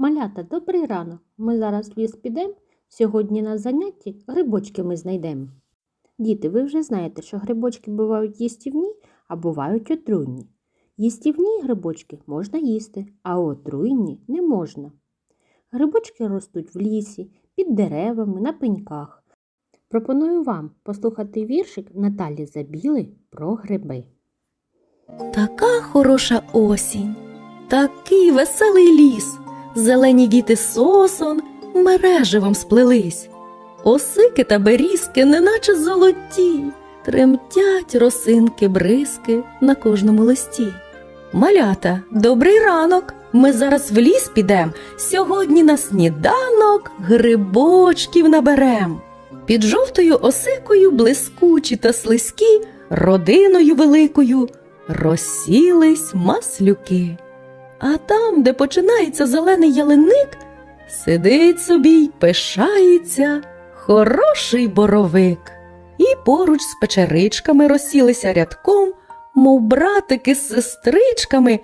Малята, добрий ранок. Ми зараз в ліс підемо. Сьогодні на занятті грибочки ми знайдемо. Діти, ви вже знаєте, що грибочки бувають їстівні, а бувають отруйні. Їстівні грибочки можна їсти, а отруйні не можна. Грибочки ростуть в лісі, під деревами, на пеньках. Пропоную вам послухати віршик Наталі Забіли про гриби. Така хороша осінь, такий веселий ліс, зелені діти сосон мереживом сплелись. Осики та берізки, неначе золоті, тремтять росинки бризки на кожному листі. Малята, добрий ранок! Ми зараз в ліс підем. Сьогодні на сніданок грибочків наберем. Під жовтою осикою блискучі та слизькі, родиною великою розсілись маслюки. А там, де починається зелений ялиник, сидить собі й пишається хороший боровик. І поруч з печеричками розсілися рядком, мов братики з сестричками,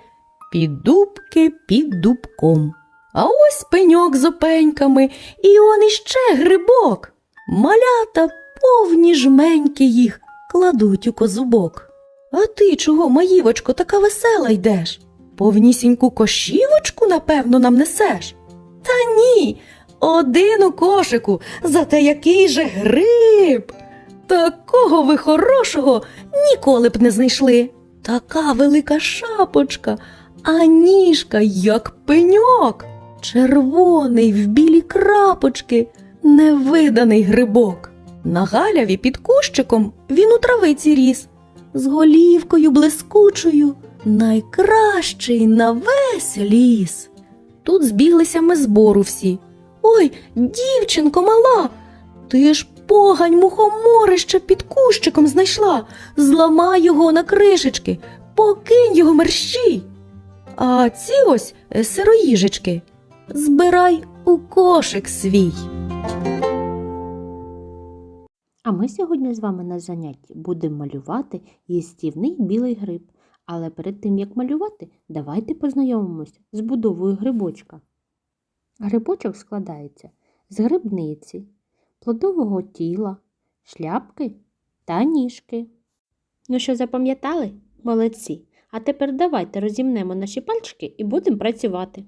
під дубки під дубком. А ось пеньок з опеньками, і он іще грибок. Малята повні жменьки їх кладуть у козубок. А ти чого, маївочко, така весела йдеш? Повнісіньку кошівочку, напевно, нам несеш? Та ні, один у кошику, зате який же гриб. Такого ви хорошого ніколи б не знайшли. Така велика шапочка, а ніжка, як пеньок, червоний в білі крапочки, невиданий грибок. На галяві під кущиком він у травиці ріс, з голівкою блискучою, найкращий на весь ліс. Тут збіглися ми збору всі. Ой, дівчинко мала, ти ж погань мухоморище під кущиком знайшла. Зламай його на кришечки, покинь його мерщій. А ці ось е, сироїжечки збирай у кошик свій. А ми сьогодні з вами на занятті будемо малювати їстівний білий гриб. Але перед тим, як малювати, давайте познайомимось з будовою грибочка. Грибочок складається з грибниці, плодового тіла, шляпки та ніжки. Ну що, запам'ятали? Молодці. А тепер давайте розімнемо наші пальчики і будемо працювати.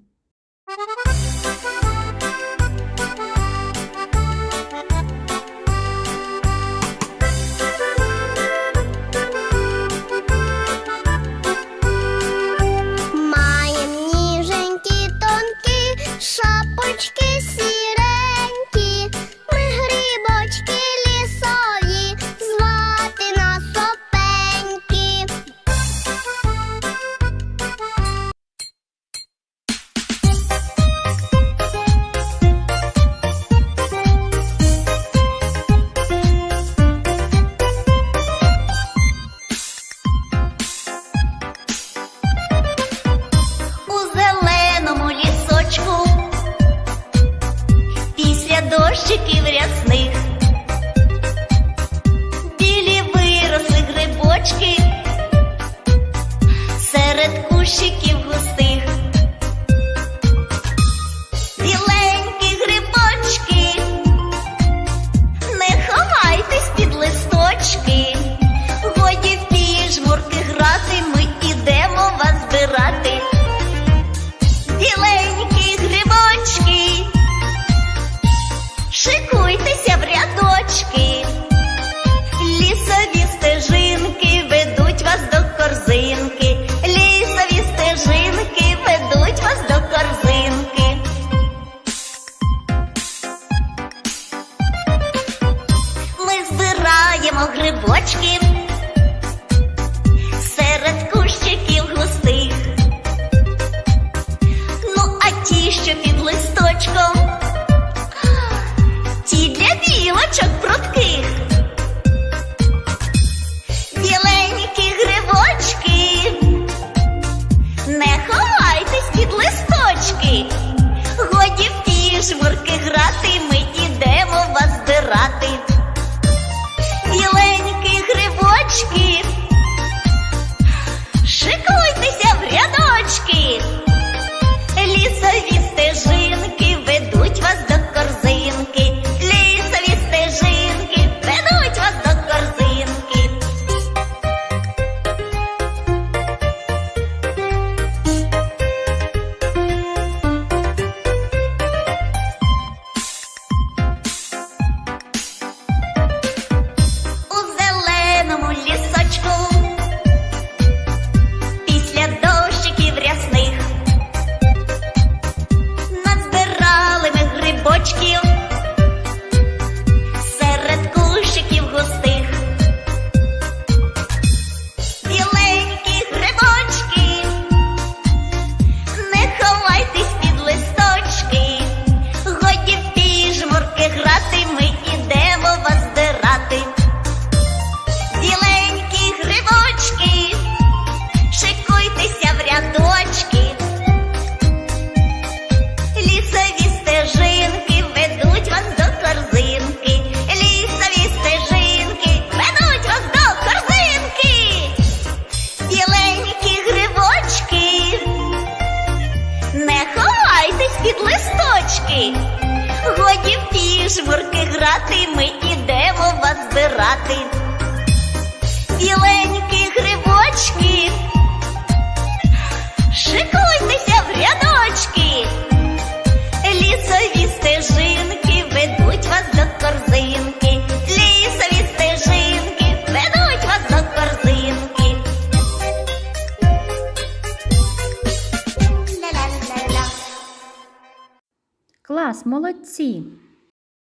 Годі в ті жмурки грати, ми ідемо вас збирати. Клас, молодці!